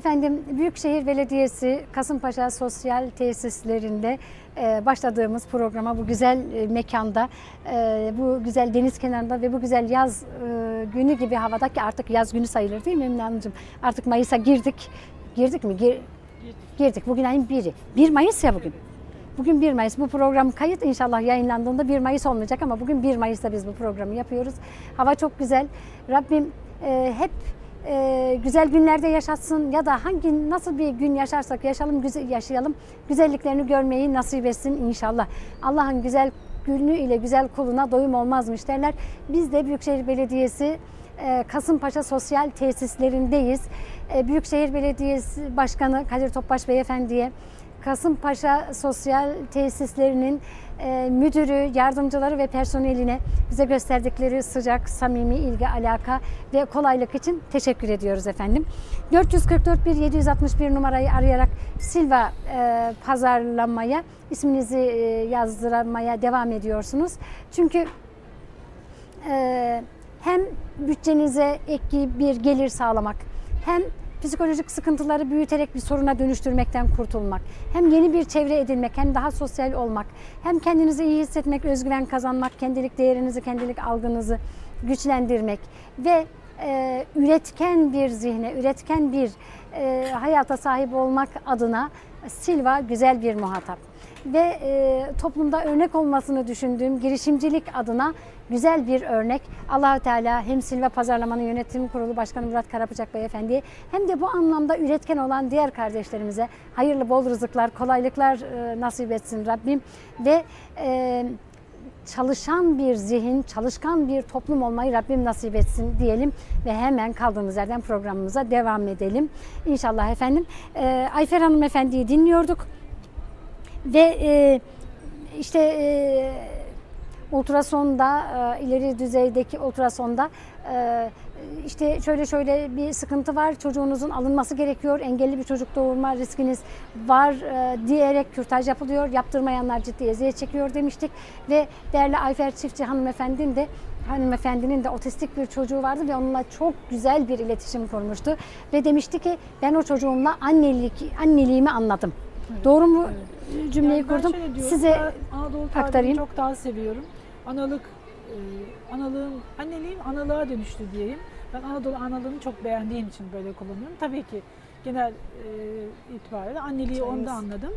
Efendim Büyükşehir Belediyesi Kasımpaşa Sosyal Tesislerinde e, başladığımız programa bu güzel e, mekanda, e, bu güzel deniz kenarında ve bu güzel yaz günü gibi havada ki artık yaz günü sayılır değil mi Emine Hanımcığım? Artık Mayıs'a girdik. Girdik mi? Gir- girdik. Bugün ayın biri. 1 Mayıs ya bugün. Bugün 1 Mayıs. Bu program kayıt inşallah yayınlandığında 1 Mayıs olmayacak ama bugün 1 Mayıs'ta biz bu programı yapıyoruz. Hava çok güzel. Rabbim hep e, güzel günlerde yaşatsın ya da hangi nasıl bir gün yaşarsak yaşayalım güzel yaşayalım güzelliklerini görmeyi nasip etsin inşallah. Allah'ın güzel günü ile güzel kuluna doyum olmazmış derler. Biz de Büyükşehir Belediyesi e, Kasımpaşa Sosyal Tesislerindeyiz. E, Büyükşehir Belediyesi Başkanı Kadir Topbaş Beyefendi'ye Kasımpaşa Sosyal Tesislerinin e, müdürü, yardımcıları ve personeline bize gösterdikleri sıcak, samimi ilgi, alaka ve kolaylık için teşekkür ediyoruz efendim. 444 761 numarayı arayarak Silva e, pazarlamaya, isminizi e, yazdırmaya devam ediyorsunuz. Çünkü e, hem bütçenize ek bir gelir sağlamak, hem psikolojik sıkıntıları büyüterek bir soruna dönüştürmekten kurtulmak, hem yeni bir çevre edinmek, hem daha sosyal olmak, hem kendinizi iyi hissetmek, özgüven kazanmak, kendilik değerinizi, kendilik algınızı güçlendirmek. Ve e, üretken bir zihne, üretken bir e, hayata sahip olmak adına Silva güzel bir muhatap ve e, toplumda örnek olmasını düşündüğüm girişimcilik adına güzel bir örnek. Allahü Teala hem Silva Pazarlamanın Yönetim Kurulu Başkanı Murat Karapıçak Beyefendi'ye hem de bu anlamda üretken olan diğer kardeşlerimize hayırlı bol rızıklar, kolaylıklar e, nasip etsin Rabbim ve e, çalışan bir zihin, çalışkan bir toplum olmayı Rabbim nasip etsin diyelim ve hemen kaldığımız yerden programımıza devam edelim. İnşallah efendim. E, Ayfer Hanım Efendi'yi dinliyorduk ve e, işte e, ultrasonda e, ileri düzeydeki ultrasonda e, işte şöyle şöyle bir sıkıntı var çocuğunuzun alınması gerekiyor engelli bir çocuk doğurma riskiniz var e, diyerek kürtaj yapılıyor yaptırmayanlar ciddi eziyet çekiyor demiştik ve değerli Ayfer Çiftçi hanımefendinin de hanımefendinin de otistik bir çocuğu vardı ve onunla çok güzel bir iletişim kurmuştu ve demişti ki ben o çocuğumla annelik anneliğimi anladım. Doğru mu cümleyi Yani kurdum? Size ben Anadolu aktarayım. çok daha seviyorum. Analık, analığım, anneliğim analığa dönüştü diyeyim. Ben Anadolu analığını çok beğendiğim için böyle kullanıyorum. Tabii ki genel e, itibariyle anneliği Çayımız. onda anladım.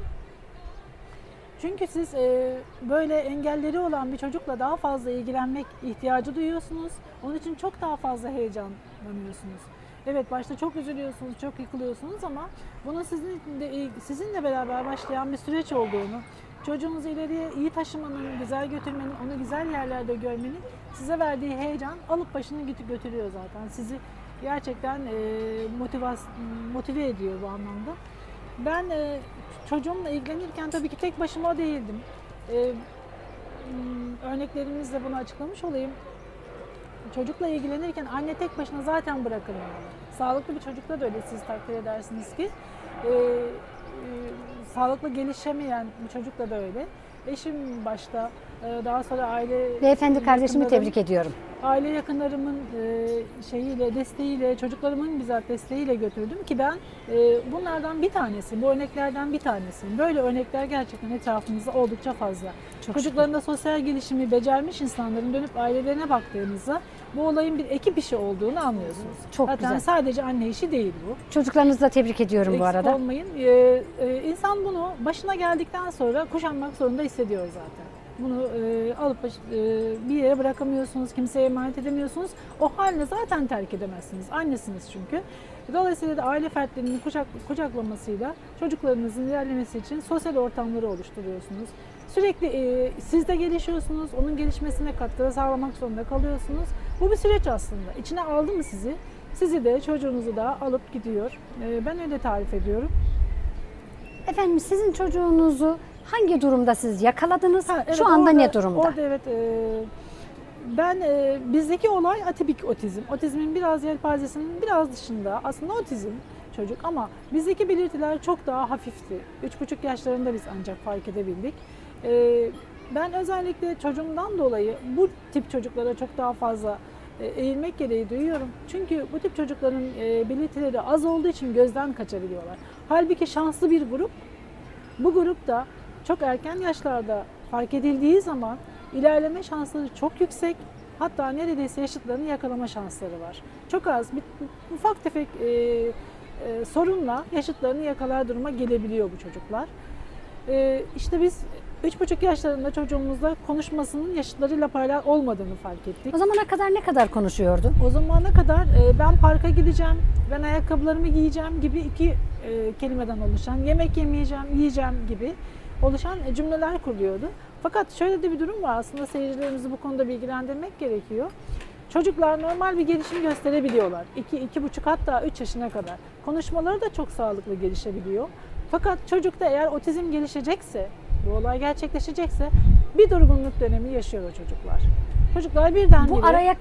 Çünkü siz e, böyle engelleri olan bir çocukla daha fazla ilgilenmek ihtiyacı duyuyorsunuz. Onun için çok daha fazla heyecanlanıyorsunuz. Evet başta çok üzülüyorsunuz, çok yıkılıyorsunuz ama bunun sizin de, sizinle beraber başlayan bir süreç olduğunu, çocuğunuzu ileriye iyi taşımanın, güzel götürmenin, onu güzel yerlerde görmenin size verdiği heyecan alıp başını götü- götürüyor zaten. Sizi gerçekten e, motivas, motive ediyor bu anlamda. Ben e, çocuğumla ilgilenirken tabii ki tek başıma değildim. E, m, örneklerimizle bunu açıklamış olayım. Çocukla ilgilenirken anne tek başına zaten bırakılmıyor. Sağlıklı bir çocukta da öyle siz takdir edersiniz ki. E, sağlıklı gelişemeyen bir çocukla da öyle. Eşim başta, daha sonra aile beyefendi kardeşimi tebrik ediyorum. aile yakınlarımın e, şeyiyle, desteğiyle, çocuklarımın bizzat desteğiyle götürdüm ki ben e, bunlardan bir tanesi, bu örneklerden bir tanesiyim. Böyle örnekler gerçekten etrafımızda oldukça fazla. Çok Çocuklarında sosyal gelişimi becermiş insanların dönüp ailelerine baktığınızda bu olayın bir ekip işi olduğunu anlıyorsunuz. Çok Zaten güzel. sadece anne işi değil bu. Çocuklarınızı da tebrik ediyorum bu Eksik arada. olmayın. Ee, e, insan bunu başına geldikten sonra kuşanmak zorunda hissediyor zaten. Bunu e, alıp e, bir yere bırakamıyorsunuz, kimseye emanet edemiyorsunuz. O haline zaten terk edemezsiniz. Annesiniz çünkü. Dolayısıyla da aile fertlerinin kucak, kucaklamasıyla çocuklarınızın ilerlemesi için sosyal ortamları oluşturuyorsunuz. Sürekli e, siz de gelişiyorsunuz, onun gelişmesine katkıda sağlamak zorunda kalıyorsunuz. Bu bir süreç aslında. İçine aldı mı sizi, sizi de çocuğunuzu da alıp gidiyor. E, ben öyle tarif ediyorum. Efendim sizin çocuğunuzu hangi durumda siz yakaladınız? Ha, evet, Şu anda orada- ne durumda? Orada evet e, ben e, bizdeki olay atipik otizm. Otizmin biraz yelpazesinin biraz dışında aslında otizm çocuk ama bizdeki belirtiler çok daha hafifti. 3,5 yaşlarında biz ancak fark edebildik. E, ben özellikle çocuğumdan dolayı bu tip çocuklara çok daha fazla e, eğilmek gereği duyuyorum. Çünkü bu tip çocukların e, belirtileri az olduğu için gözden kaçabiliyorlar. Halbuki şanslı bir grup. Bu grupta çok erken yaşlarda fark edildiği zaman ilerleme şansları çok yüksek. Hatta neredeyse yaşıtlarını yakalama şansları var. Çok az, bir, ufak tefek e, e, sorunla yaşıtlarını yakalar duruma gelebiliyor bu çocuklar. E, işte biz 3,5 yaşlarında çocuğumuzla konuşmasının yaşıtlarıyla paralel olmadığını fark ettik. O zamana kadar ne kadar konuşuyordu? O zamana kadar e, ben parka gideceğim, ben ayakkabılarımı giyeceğim gibi iki e, kelimeden oluşan, yemek yemeyeceğim, yiyeceğim gibi oluşan cümleler kuruyordu. Fakat şöyle de bir durum var aslında seyircilerimizi bu konuda bilgilendirmek gerekiyor. Çocuklar normal bir gelişim gösterebiliyorlar. 2, iki, buçuk hatta 3 yaşına kadar. Konuşmaları da çok sağlıklı gelişebiliyor. Fakat çocukta eğer otizm gelişecekse, bu olay gerçekleşecekse bir durgunluk dönemi yaşıyor o çocuklar. Çocuklar birdenbire... Bu araya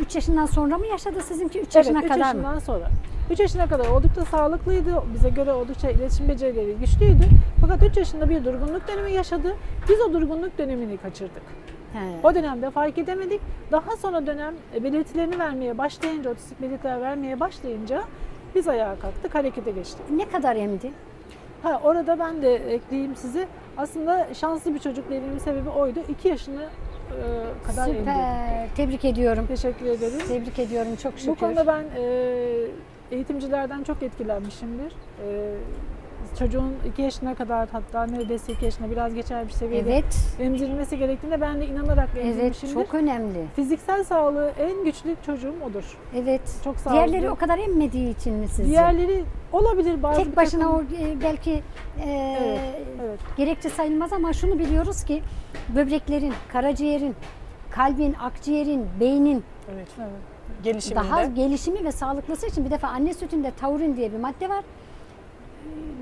3 yaşından sonra mı yaşadı sizinki 3 yaşına evet, üç kadar mı? yaşından sonra. 3 yaşına kadar oldukça sağlıklıydı. Bize göre oldukça iletişim becerileri güçlüydü. Fakat 3 yaşında bir durgunluk dönemi yaşadı. Biz o durgunluk dönemini kaçırdık. He. O dönemde fark edemedik. Daha sonra dönem e, belirtilerini vermeye başlayınca, otistik belirtiler vermeye başlayınca biz ayağa kalktık, harekete geçtik. Ne kadar emdi? Ha, orada ben de ekleyeyim sizi. Aslında şanslı bir çocuk dediğimin sebebi oydu. 2 yaşına e, kadar. Süper. Tebrik ediyorum. Teşekkür ederiz. Tebrik ediyorum çok şükür. Bu konuda ben e, eğitimcilerden çok etkilenmişimdir. E, çocuğun 2 yaşına kadar hatta neredeyse 2 yaşına biraz geçer bir seviyede Evet. emzirilmesi gerektiğine ben de inanarak Evet emzirmişimdir. çok önemli. Fiziksel sağlığı en güçlü çocuğum odur. Evet. Çok sağlıklı. Diğerleri o kadar emmediği için mi sizce? Diğerleri olabilir bazı Tek başına takım- o e, belki e, Evet, evet. gerekçe sayılmaz ama şunu biliyoruz ki böbreklerin, karaciğerin, kalbin, akciğerin, beynin Evet. evet. Gelişiminde. daha gelişimi ve sağlıklısı için bir defa anne sütünde taurin diye bir madde var.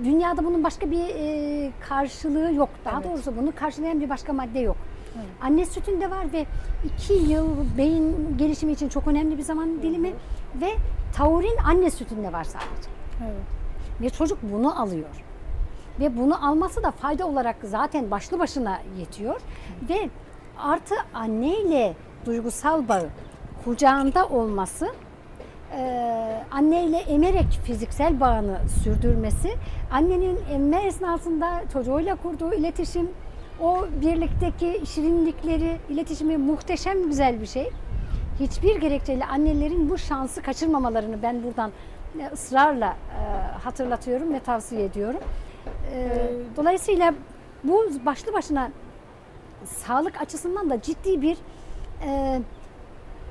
Dünyada bunun başka bir e, karşılığı yok. Daha Evet. doğrusu bunu karşılayan bir başka madde yok. Evet. Anne sütünde var ve iki yıl beyin gelişimi için çok önemli bir zaman dilimi ve taurin anne sütünde var sadece. evet. Ve çocuk bunu alıyor. Ve bunu alması da fayda olarak zaten başlı başına yetiyor. Ve artı anneyle duygusal bağı kucağında olması, anneyle emerek fiziksel bağını sürdürmesi, annenin emme esnasında çocuğuyla kurduğu iletişim, o birlikteki şirinlikleri, iletişimi muhteşem güzel bir şey. Hiçbir gerekçeyle annelerin bu şansı kaçırmamalarını ben buradan e, ısrarla e, hatırlatıyorum ve tavsiye ediyorum. E, Dolayısıyla bu başlı başına sağlık açısından da ciddi bir e,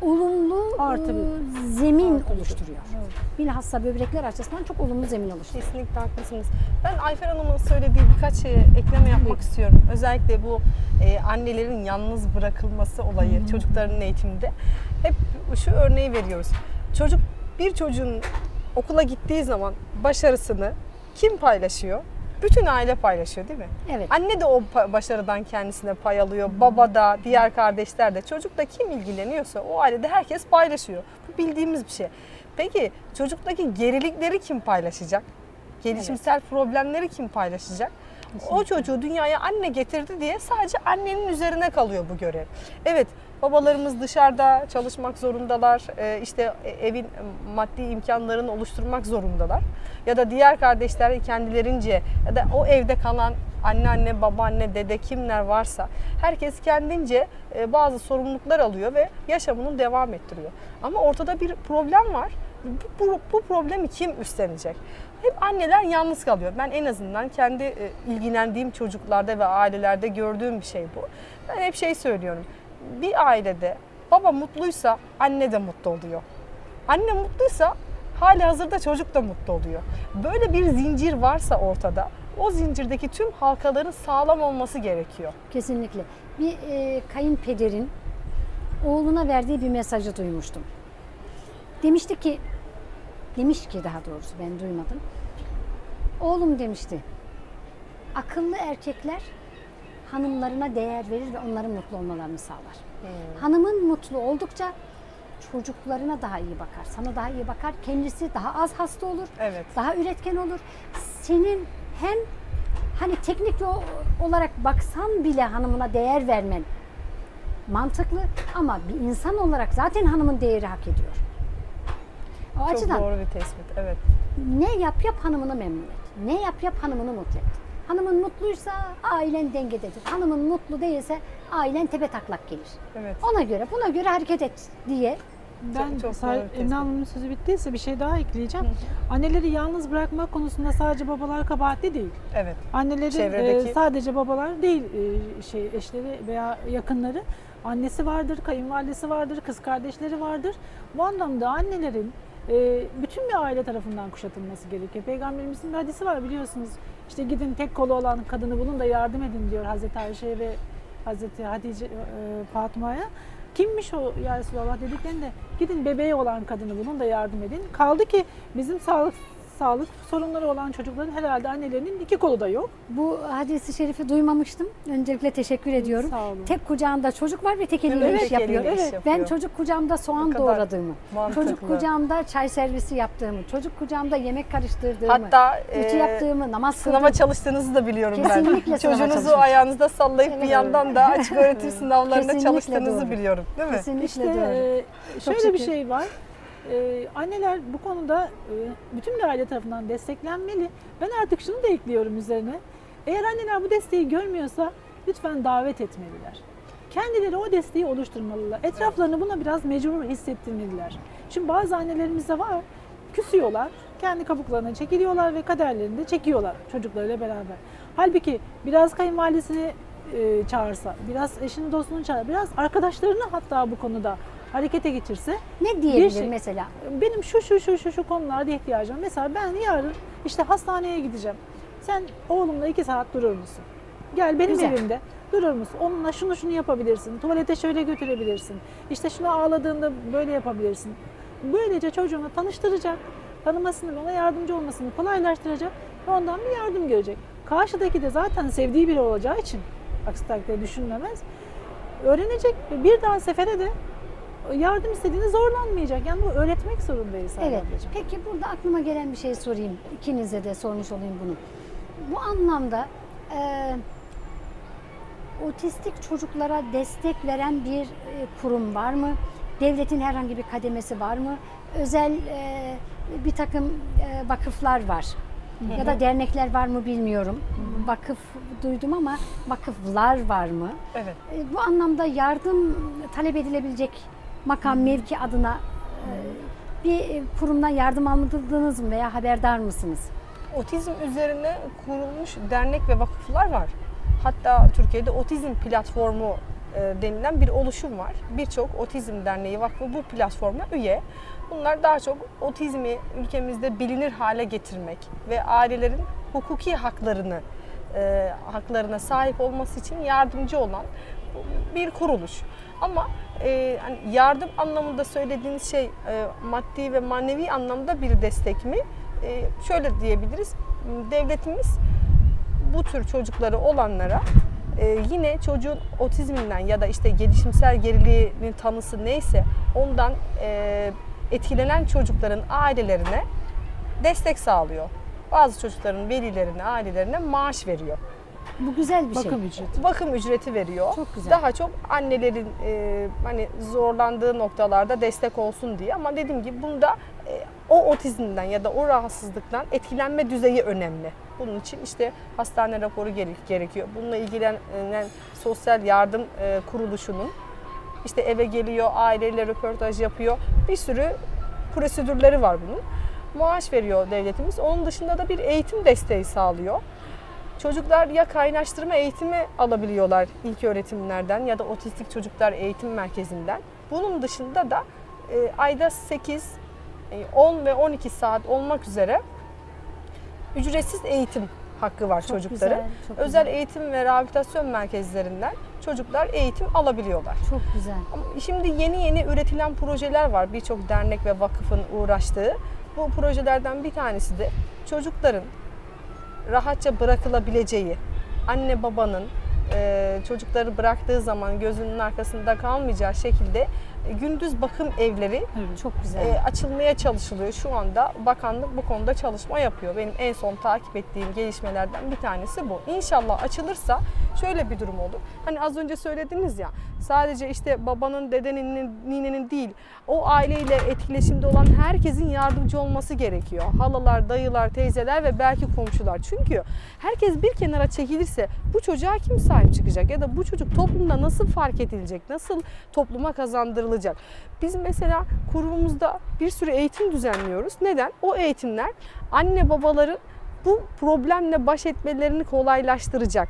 olumlu Artı e, zemin Artı oluşturuyor. Evet. Bilhassa böbrekler açısından çok olumlu zemin oluşturuyor. Kesinlikle haklısınız. Ben Ayfer Hanım'ın söylediği birkaç şeye ekleme yapmak istiyorum. Özellikle bu e, annelerin yalnız bırakılması olayı çocukların eğitiminde. Hep şu örneği veriyoruz. Çocuk bir çocuğun okula gittiği zaman başarısını kim paylaşıyor? Bütün aile paylaşıyor değil mi? Evet. Anne de o başarıdan kendisine pay alıyor. Baba da, diğer kardeşler de. Çocukla kim ilgileniyorsa o ailede herkes paylaşıyor. Bu bildiğimiz bir şey. Peki çocuktaki gerilikleri kim paylaşacak? Gelişimsel problemleri kim paylaşacak? O çocuğu dünyaya anne getirdi diye sadece annenin üzerine kalıyor bu görev. Evet babalarımız dışarıda çalışmak zorundalar. Ee, işte evin maddi imkanlarını oluşturmak zorundalar. Ya da diğer kardeşler kendilerince ya da o evde kalan anneanne, babaanne, dede kimler varsa herkes kendince e, bazı sorumluluklar alıyor ve yaşamını devam ettiriyor. Ama ortada bir problem var. Bu, bu, bu problemi kim üstlenecek? Hep anneler yalnız kalıyor. Ben en azından kendi e, ilgilendiğim çocuklarda ve ailelerde gördüğüm bir şey bu. Ben hep şey söylüyorum. Bir ailede baba mutluysa anne de mutlu oluyor. Anne mutluysa hali hazırda çocuk da mutlu oluyor. Böyle bir zincir varsa ortada o zincirdeki tüm halkaların sağlam olması gerekiyor. Kesinlikle. Bir e, kayınpederin oğluna verdiği bir mesajı duymuştum. Demişti ki, demiş ki daha doğrusu ben duymadım. Oğlum demişti, akıllı erkekler hanımlarına değer verir ve onların mutlu olmalarını sağlar. Hanımın mutlu oldukça çocuklarına daha iyi bakar, sana daha iyi bakar, kendisi daha az hasta olur, Evet. daha üretken olur. Senin hem hani teknik olarak baksan bile hanımına değer vermen mantıklı ama bir insan olarak zaten hanımın değeri hak ediyor. O Çok açıdan doğru bir tespit. Evet. ne yap yap hanımını memnun et. Ne yap yap hanımını mutlu et. Hanımın mutluysa ailen dengededir. Hanımın mutlu değilse ailen tepe taklak gelir. Evet. Ona göre buna göre hareket et diye Ben çok tespit. Emine Hanım'ın sözü bittiyse bir şey daha ekleyeceğim. Anneleri yalnız bırakmak konusunda sadece babalar kabahatli değil. Evet. Annelerin Çevredeki- e, sadece babalar değil e, şey eşleri veya yakınları annesi vardır, kayınvalidesi vardır, kız kardeşleri vardır. Bu anlamda annelerin e, bütün bir aile tarafından kuşatılması gerekiyor. Peygamberimizin bir hadisi var biliyorsunuz. İşte gidin tek kolu olan kadını bulun da yardım edin diyor Hazreti Ayşe ve Hazreti Hatice e, Fatma'ya. Kimmiş o ya Resulallah dediklerinde gidin bebeği olan kadını bulun da yardım edin. Kaldı ki bizim sağlık sağlık sorunları olan çocukların herhalde annelerinin iki kolu da yok. Bu hadisi şerifi duymamıştım. Öncelikle teşekkür ediyorum. Sağ olun. Tek kucağında çocuk var ve tek eliyle Evet, iş yapıyor. Evet. yapıyor. Ben çocuk kucağımda soğan doğradığımı, mantıklı. çocuk kucağımda çay servisi yaptığımı, çocuk kucağımda yemek karıştırdığımı, Hatta ütü e, yaptığımı, namaz sınava kıldığımı. çalıştığınızı da biliyorum Kesinlikle ben. Çocuğunuzu ayağınızda sallayıp Evet, bir yandan da açık öğretim sınavlarında Kesinlikle çalıştığınızı doğru. biliyorum. Değil mi? Kesinlikle İşte doğru. e, şöyle bir şey var. E, anneler bu konuda e, bütün bir aile tarafından desteklenmeli. Ben artık şunu da ekliyorum üzerine. Eğer anneler bu desteği görmüyorsa lütfen davet etmeliler. Kendileri o desteği oluşturmalılar. Etraflarını buna biraz mecbur hissettirmeliler. Şimdi bazı annelerimiz de var. Küsüyorlar. Kendi kabuklarına çekiliyorlar ve kaderlerini de çekiyorlar çocuklarıyla beraber. Halbuki biraz kayınvalidesini e, çağırsa, biraz eşini dostunu çağırsa, biraz arkadaşlarını hatta bu konuda harekete geçirse ne diyebilir şey- mesela? benim şu şu şu şu şu konularda ihtiyacım var. Mesela ben yarın işte hastaneye gideceğim. Sen oğlumla iki saat durur musun? Gel benim Güzel. evimde durur musun? Onunla şunu şunu yapabilirsin. Tuvalete şöyle götürebilirsin. İşte şunu ağladığında böyle yapabilirsin. Böylece çocuğunu tanıştıracak. Tanımasını ona yardımcı olmasını kolaylaştıracak ve ondan bir yardım görecek. Karşıdaki de zaten sevdiği biri olacağı için aksi takdirde düşünmemez. Öğrenecek ve bir daha sefere de yardım istediğinde zorlanmayacak. Yani bu öğretmek zorundayız. Sayın Evet. ablacığım. Peki burada aklıma gelen bir şey sorayım. İkinize de sormuş olayım bunu. Bu anlamda e, otistik çocuklara destek veren bir e, kurum var mı? Devletin herhangi bir kademesi var mı? Özel e, bir takım e, vakıflar var. Ya da dernekler var mı bilmiyorum. Vakıf duydum ama vakıflar var mı? Evet. E, Bu anlamda yardım talep edilebilecek makam mevki adına e, bir e, kurumdan yardım almadınız mı veya haberdar mısınız? Otizm üzerine kurulmuş dernek ve vakıflar var. Hatta Türkiye'de otizm platformu e, denilen bir oluşum var. Birçok otizm derneği vakfı bu platforma üye. Bunlar daha çok otizmi ülkemizde bilinir hale getirmek ve ailelerin hukuki haklarını e, haklarına sahip olması için yardımcı olan bir kuruluş. Ama e, hani yardım anlamında söylediğiniz şey e, maddi ve manevi anlamda bir destek mi? E, şöyle diyebiliriz. Devletimiz bu tür çocukları olanlara e, yine çocuğun otizminden ya da işte gelişimsel geriliğinin tanısı neyse ondan e, etkilenen çocukların ailelerine destek sağlıyor. Bazı çocukların velilerine, ailelerine maaş veriyor. Bu güzel bir şey. Bakım ücreti. Bakım ücreti veriyor. Çok güzel. Daha çok annelerin e, hani zorlandığı noktalarda destek olsun diye ama dediğim gibi bunda e, o otizmden ya da o rahatsızlıktan etkilenme düzeyi önemli. Bunun için işte hastane raporu gere- gerekiyor. Bununla ilgilenen sosyal yardım e, kuruluşunun işte eve geliyor, aileyle röportaj yapıyor. Bir sürü prosedürleri var bunun. Maaş veriyor devletimiz. Onun dışında da bir eğitim desteği sağlıyor. Çocuklar ya kaynaştırma eğitimi alabiliyorlar ilk öğretimlerden ya da otistik çocuklar eğitim merkezinden. Bunun dışında da e, ayda 8, e, 10 ve 12 saat olmak üzere ücretsiz eğitim hakkı var Çok çocukların. güzel, çok Özel güzel. eğitim ve rehabilitasyon merkezlerinden çocuklar eğitim alabiliyorlar. Çok güzel. Ama Şimdi yeni yeni üretilen projeler var. Birçok dernek ve vakıfın uğraştığı. Bu projelerden bir tanesi de çocukların rahatça bırakılabileceği, anne babanın e, çocukları bıraktığı zaman gözünün arkasında kalmayacağı şekilde gündüz bakım evleri Evet. Çok güzel. e, açılmaya çalışılıyor. Şu anda bakanlık bu konuda çalışma yapıyor. Benim en son takip ettiğim gelişmelerden bir tanesi bu. İnşallah açılırsa şöyle bir durum olur. Hani az önce söylediniz ya sadece işte babanın, dedenin, ninenin değil o aileyle etkileşimde olan herkesin yardımcı olması gerekiyor. Halalar, dayılar, teyzeler ve belki komşular. Çünkü herkes bir kenara çekilirse bu çocuğa kim sahip çıkacak ya da bu çocuk toplumda nasıl fark edilecek, nasıl topluma kazandırılacak? Biz mesela kurumumuzda bir sürü eğitim düzenliyoruz. Neden? O eğitimler anne babaların bu problemle baş etmelerini kolaylaştıracak.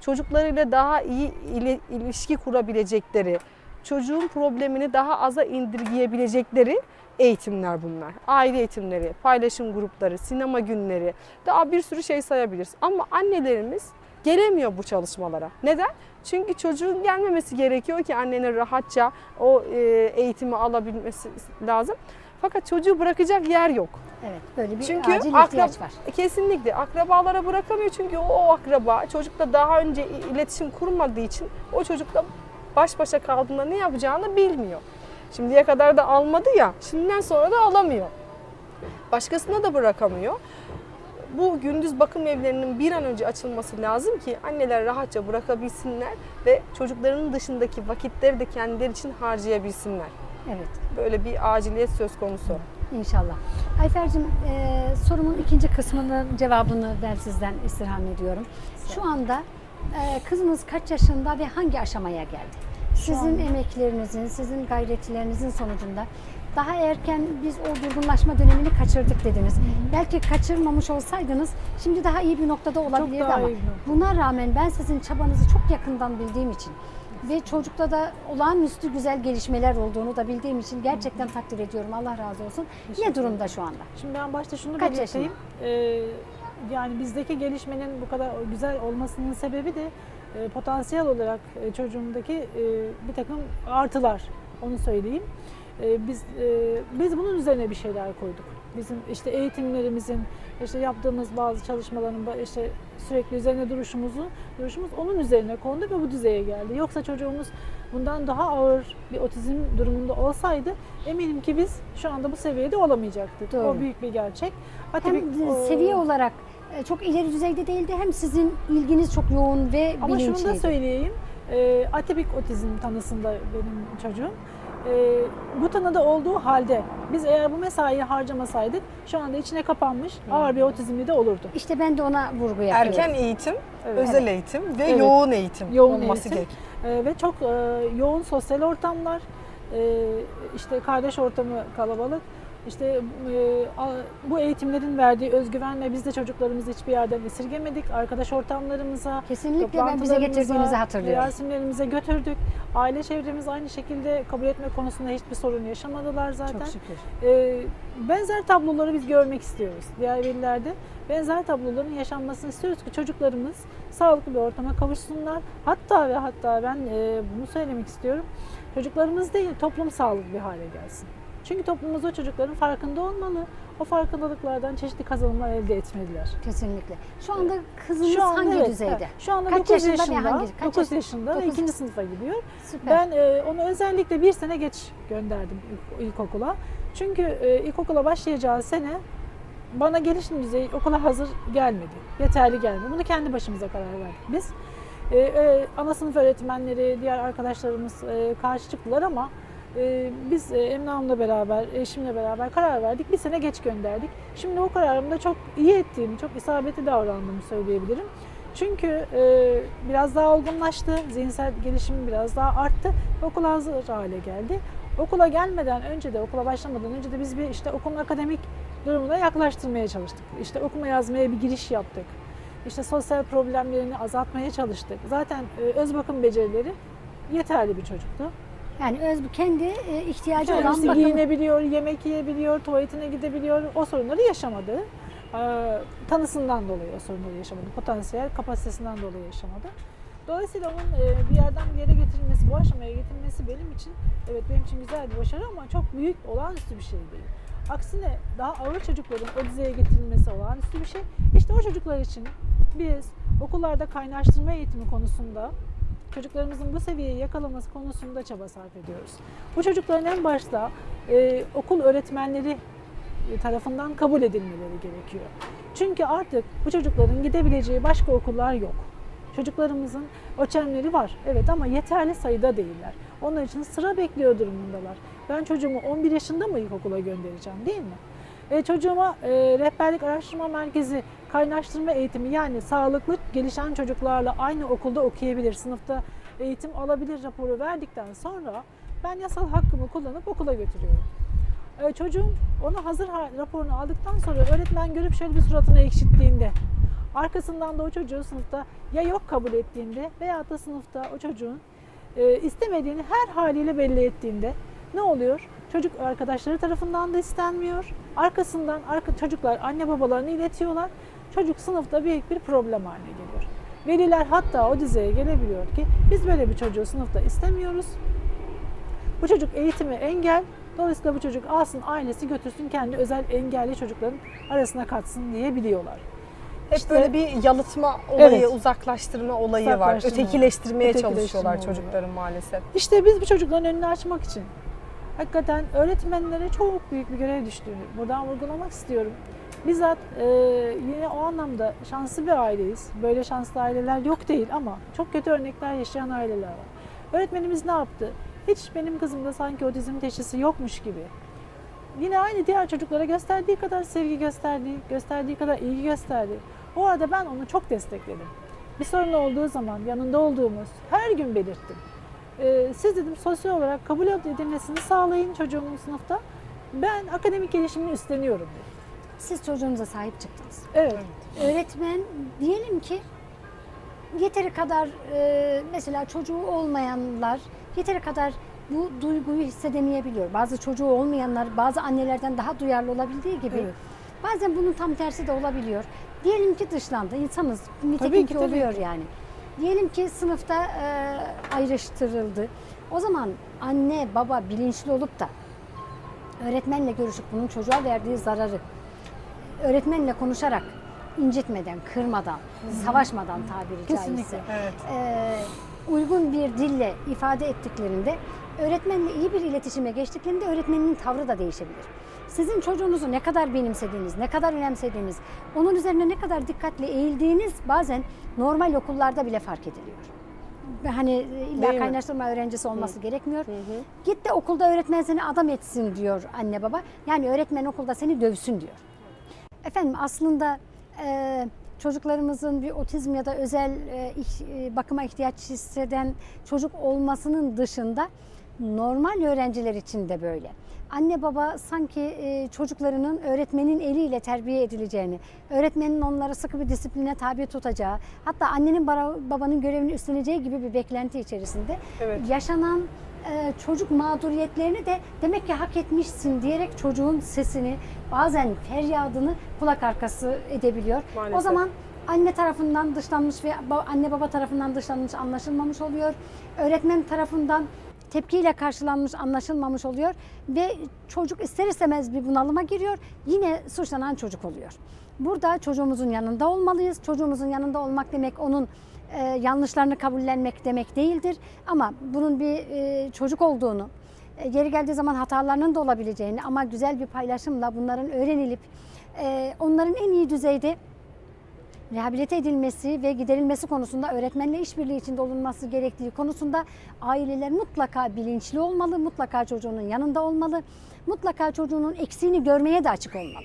Çocuklarıyla daha iyi ili- ilişki kurabilecekleri, çocuğun problemini daha aza indirgeyebilecekleri eğitimler bunlar. Aile eğitimleri, paylaşım grupları, sinema günleri, daha bir sürü şey sayabiliriz. Ama annelerimiz gelemiyor bu çalışmalara. Neden? Çünkü çocuğun gelmemesi gerekiyor ki annenin rahatça o e, eğitimi alabilmesi lazım. Fakat çocuğu bırakacak yer yok. Evet, böyle bir Çünkü acil ihtiyaç var. Kesinlikle akrabalara bırakamıyor çünkü o, o akraba çocukla daha önce iletişim kurmadığı için o çocukla baş başa kaldığında ne yapacağını bilmiyor. Şimdiye kadar da almadı ya, şimdiden sonra da alamıyor. Başkasına da bırakamıyor. Bu gündüz bakım evlerinin bir an önce açılması lazım ki anneler rahatça bırakabilsinler ve çocuklarının dışındaki vakitleri de kendileri için harcayabilsinler. Evet. Böyle bir aciliyet söz konusu. İnşallah. Ayfer'cim e, sorumun ikinci kısmının cevabını ben sizden istirham ediyorum. Şu anda e, kızınız kaç yaşında ve hangi aşamaya geldi? Sizin anda- emeklerinizin, sizin gayretlerinizin sonucunda daha erken biz o durgunlaşma dönemini kaçırdık dediniz. Belki kaçırmamış olsaydınız şimdi daha iyi bir noktada olabilirdi ama iyi buna rağmen ben sizin çabanızı çok yakından bildiğim için ve çocukta da olağanüstü güzel gelişmeler olduğunu da bildiğim için gerçekten takdir ediyorum. Allah razı olsun. Ne durumda şu anda? Şimdi ben başta şunu Kaç belirteyim. Ee, yani bizdeki gelişmenin bu kadar güzel olmasının sebebi de e, potansiyel olarak e, çocuğumdaki e, bir takım artılar. Onu söyleyeyim. E, biz e, biz bunun üzerine bir şeyler koyduk. Bizim işte eğitimlerimizin, işte yaptığımız bazı çalışmaların işte sürekli üzerine duruşumuzu, duruşumuz onun üzerine kondu ve bu düzeye geldi. Yoksa çocuğumuz bundan daha ağır bir otizm durumunda olsaydı eminim ki biz şu anda bu seviyede olamayacaktık. Doğru. O büyük bir gerçek. Hem Atipik, o- seviye olarak e, çok ileri düzeyde değildi hem sizin ilginiz çok yoğun ve Ama şunu da bilinçliydi. söyleyeyim. E, atipik otizm tanısında benim çocuğum. E, bu tanıda olduğu halde biz eğer bu mesaiyi harcamasaydık şu anda içine kapanmış ağır bir otizmli de olurdu. İşte ben de ona vurgu yapıyorum. Erken eğitim, Evet. özel eğitim ve Evet. yoğun eğitim Yoğun olması eğitim. gerek. E, ve çok e, yoğun sosyal ortamlar, e, işte kardeş ortamı kalabalık. İşte e, bu eğitimlerin verdiği özgüvenle biz de çocuklarımızı hiçbir yerden esirgemedik. Arkadaş ortamlarımıza, Kesinlikle ben bize getirdiğinizi hatırlıyorum. Merasimlerimize götürdük. Aile çevremiz aynı şekilde kabul etme konusunda hiçbir sorun yaşamadılar zaten. Çok şükür. Ee, benzer tabloları biz görmek istiyoruz. Diğer velilerde benzer tabloların yaşanmasını istiyoruz ki çocuklarımız sağlıklı bir ortama kavuşsunlar. Hatta ve hatta ben e, bunu söylemek istiyorum. Çocuklarımız değil toplum sağlıklı bir hale gelsin. Çünkü toplumumuz o çocukların farkında olmalı. O farkındalıklardan çeşitli kazanımlar elde etmeliler. Kesinlikle. Şu anda kızınız Şu anda hangi evet, düzeyde? evet. Şu anda Kaç 9 yaşında yaşında, ve hangi- kaç 9 yaş- yaşında ve dokuz- ikinci sınıfa gidiyor. Süper. Ben e, onu özellikle bir sene geç gönderdim ilk- ilkokula. Çünkü e, ilkokula başlayacağı sene bana gelişim düzeyi okula hazır gelmedi. Yeterli gelmedi. Bunu kendi başımıza karar verdik biz. E, e, ana sınıf öğretmenleri, diğer arkadaşlarımız e, karşı çıktılar ama e, biz e, Emine Hanım'la beraber, eşimle beraber karar verdik. Bir sene geç gönderdik. Şimdi o kararımda çok iyi ettiğimi, çok isabetli davrandığımı söyleyebilirim. Çünkü e, biraz daha olgunlaştı, zihinsel gelişimi biraz daha arttı ve okula hazır hale geldi. Okula gelmeden önce de, okula başlamadan önce de biz bir işte okulun akademik durumuna yaklaştırmaya çalıştık. İşte okuma yazmaya bir giriş yaptık. İşte sosyal problemlerini azaltmaya çalıştık. Zaten e, öz bakım becerileri yeterli bir çocuktu. Yani öz kendi e, ihtiyacı olan Kendisi bakım. giyinebiliyor, yemek yiyebiliyor, tuvaletine gidebiliyor. O sorunları yaşamadı. Ee, tanısından dolayı o sorunları yaşamadı. Potansiyel kapasitesinden dolayı yaşamadı. Dolayısıyla onun e, bir yerden bir yere getirilmesi, bu aşamaya getirilmesi benim için evet benim için güzel bir başarı ama çok büyük, olağanüstü bir şey değil. Aksine daha ağır çocukların o düzeye getirilmesi olağanüstü bir şey. İşte o çocuklar için biz okullarda kaynaştırma eğitimi konusunda çocuklarımızın bu seviyeyi yakalaması konusunda çaba sarf ediyoruz. Bu çocukların en başta e, okul öğretmenleri tarafından kabul edilmeleri gerekiyor. Çünkü artık bu çocukların gidebileceği başka okullar yok. Çocuklarımızın öçemleri var evet ama yeterli sayıda değiller. Onlar için sıra bekliyor durumundalar. Ben çocuğumu 11 yaşında mı ilkokula göndereceğim değil mi? E, çocuğuma e, rehberlik araştırma merkezi kaynaştırma eğitimi yani sağlıklı gelişen çocuklarla aynı okulda okuyabilir, sınıfta eğitim alabilir raporu verdikten sonra ben yasal hakkımı kullanıp okula götürüyorum. E, çocuğum ona hazır ha- raporunu aldıktan sonra öğretmen görüp şöyle bir suratını ekşittiğinde arkasından da o çocuğu sınıfta ya yok kabul ettiğinde veya da sınıfta o çocuğun e, istemediğini her haliyle belli ettiğinde ne oluyor? Çocuk arkadaşları tarafından da istenmiyor. Arkasından arka, çocuklar anne babalarını iletiyorlar. Çocuk sınıfta büyük bir problem haline geliyor. Veliler hatta o düzeye gelebiliyor ki biz böyle bir çocuğu sınıfta istemiyoruz. Bu çocuk eğitimi engel. Dolayısıyla bu çocuk alsın ailesi götürsün kendi özel engelli çocukların arasına katsın diyebiliyorlar. Hep İşte- böyle bir yalıtma olayı, Evet. uzaklaştırma olayı var. Uzaklaştırma, Ötekileştirmeye ötekileştirme çalışıyorlar oluyor. çocukların maalesef. İşte biz bu çocukların önünü açmak için hakikaten öğretmenlere çok büyük bir görev düştüğünü buradan vurgulamak istiyorum. Bizzat e, yine o anlamda şanslı bir aileyiz. Böyle şanslı aileler yok değil ama çok kötü örnekler yaşayan aileler var. Öğretmenimiz ne yaptı? Hiç benim kızımda sanki otizm teşhisi yokmuş gibi. Yine aynı diğer çocuklara gösterdiği kadar sevgi gösterdi, gösterdiği kadar ilgi gösterdi. O arada ben onu çok destekledim. Bir sorun olduğu zaman yanında olduğumuz her gün belirttim. Ee, siz dedim sosyal olarak kabul edilmesini sağlayın çocuğumun sınıfta. Ben akademik gelişimini üstleniyorum dedim. Siz çocuğunuza sahip çıktınız. Evet. Öğretmen diyelim ki yeteri kadar e, mesela çocuğu olmayanlar yeteri kadar bu duyguyu hissedemeyebiliyor. Bazı çocuğu olmayanlar bazı annelerden daha duyarlı olabildiği gibi Evet. bazen bunun tam tersi de olabiliyor. Diyelim ki dışlandı. İnsanız. Nitekim ki, ki tabii oluyor yani. Diyelim ki sınıfta e, ayrıştırıldı. O zaman anne baba bilinçli olup da öğretmenle görüşüp bunun çocuğa verdiği zararı öğretmenle konuşarak incitmeden, kırmadan, savaşmadan tabiri Kesinlikle. caizse Evet. e, uygun bir dille ifade ettiklerinde öğretmenle iyi bir iletişime geçtiklerinde öğretmenin tavrı da değişebilir. Sizin çocuğunuzu ne kadar benimsediğiniz, ne kadar önemsediğiniz, onun üzerine ne kadar dikkatle eğildiğiniz bazen normal okullarda bile fark ediliyor. Ve hani e, illa Değil mi? kaynaştırma öğrencisi olması gerekmiyor. Git de okulda öğretmen seni adam etsin diyor anne baba. Yani öğretmen okulda seni dövsün diyor. Efendim aslında e, çocuklarımızın bir otizm ya da özel e, e, bakıma ihtiyaç hisseden çocuk olmasının dışında normal öğrenciler için de böyle. Anne baba sanki e, çocuklarının öğretmenin eliyle terbiye edileceğini, öğretmenin onları sıkı bir disipline tabi tutacağı, hatta annenin babanın görevini üstleneceği gibi bir beklenti içerisinde Evet. yaşanan e, çocuk mağduriyetlerini de demek ki hak etmişsin diyerek çocuğun sesini bazen feryadını kulak arkası edebiliyor. Maalesef. O zaman anne tarafından dışlanmış ve anne baba tarafından dışlanmış anlaşılmamış oluyor. Öğretmen tarafından tepkiyle karşılanmış anlaşılmamış oluyor ve çocuk ister istemez bir bunalıma giriyor. Yine suçlanan çocuk oluyor. Burada çocuğumuzun yanında olmalıyız. Çocuğumuzun yanında olmak demek onun e, yanlışlarını kabullenmek demek değildir. Ama bunun bir e, çocuk olduğunu, e, yeri geldiği zaman hatalarının da olabileceğini ama güzel bir paylaşımla bunların öğrenilip e, onların en iyi düzeyde rehabilite edilmesi ve giderilmesi konusunda öğretmenle işbirliği içinde olunması gerektiği konusunda aileler mutlaka bilinçli olmalı, mutlaka çocuğunun yanında olmalı, mutlaka çocuğunun eksiğini görmeye de açık olmalı.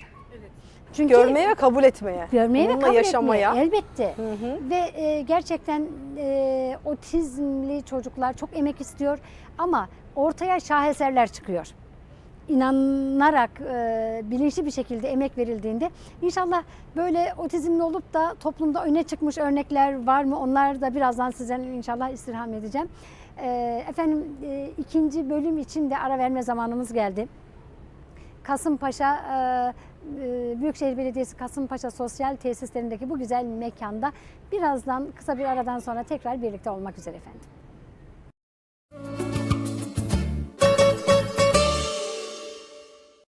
Çünkü Görmeye ve kabul etmeye. görmeye ve kabul yaşamaya. etmeye elbette. Hı hı. Ve e, gerçekten e, otizmli çocuklar çok emek istiyor ama ortaya şaheserler çıkıyor. İnanarak e, bilinçli bir şekilde emek verildiğinde inşallah böyle otizmli olup da toplumda öne çıkmış örnekler var mı? Onları da birazdan sizden inşallah istirham edeceğim. E, efendim e, ikinci bölüm için de ara verme zamanımız geldi. Kasımpaşa e, e, Büyükşehir Belediyesi Kasımpaşa Sosyal Tesislerindeki bu güzel mekanda birazdan kısa bir aradan sonra tekrar birlikte olmak üzere efendim.